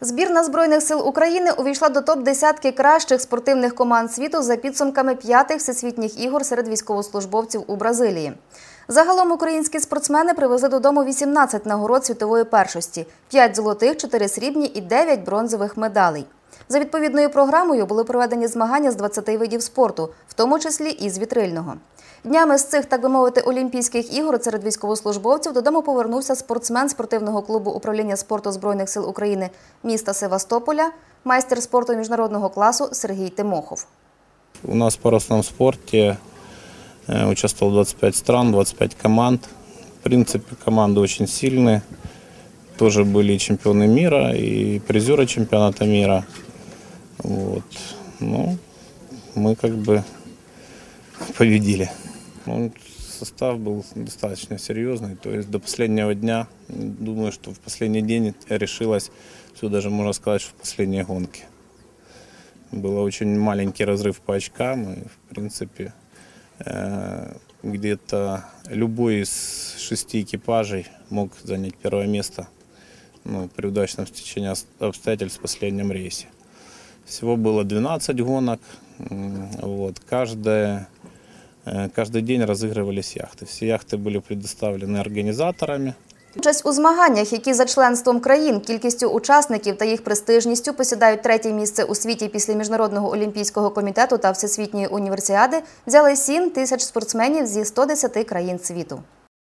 Збірна Збройних сил України увійшла до топ-десятки кращих спортивних команд світу за підсумками п'ятих всесвітніх ігор серед військовослужбовців у Бразилії. Загалом українські спортсмени привезли додому 18 нагород світової першості, 5 золотих, 4 срібні і 9 бронзових медалей. За відповідною програмою були проведені змагання з 20 видів спорту, в тому числі і з вітрильного. Днями з цих, так би мовити, Олімпійських ігор серед військовослужбовців додому повернувся спортсмен спортивного клубу управління спорту Збройних сил України міста Севастополя, майстер спорту міжнародного класу Сергій Тимохов. У нас в парусном спорте э, участвовало 25 стран, 25 команд. В принципе, команды очень сильные. Тоже были и чемпионы мира, и призеры чемпионата мира. Вот. Ну, мы как бы победили. Ну, состав был достаточно серьезный. То есть до последнего дня, думаю, что в последний день решилось, все даже можно сказать, что в последней гонке. Был очень маленький разрыв по очкам, и, в принципе, э, где-то любой из шести экипажей мог занять первое место ну, при удачном стечении ос- обстоятельств в последнем рейсе. Всего было 12 гонок. м, Вот. Каждая, э, каждый день разыгрывались яхты. Все яхты были предоставлены организаторами. Участь у змаганнях, які за членством країн, кількістю учасників та їх престижністю посідають третє місце у світі після Міжнародного олімпійського комітету та Всесвітньої універсіади, взяли 7 тисяч спортсменів зі 110 країн світу.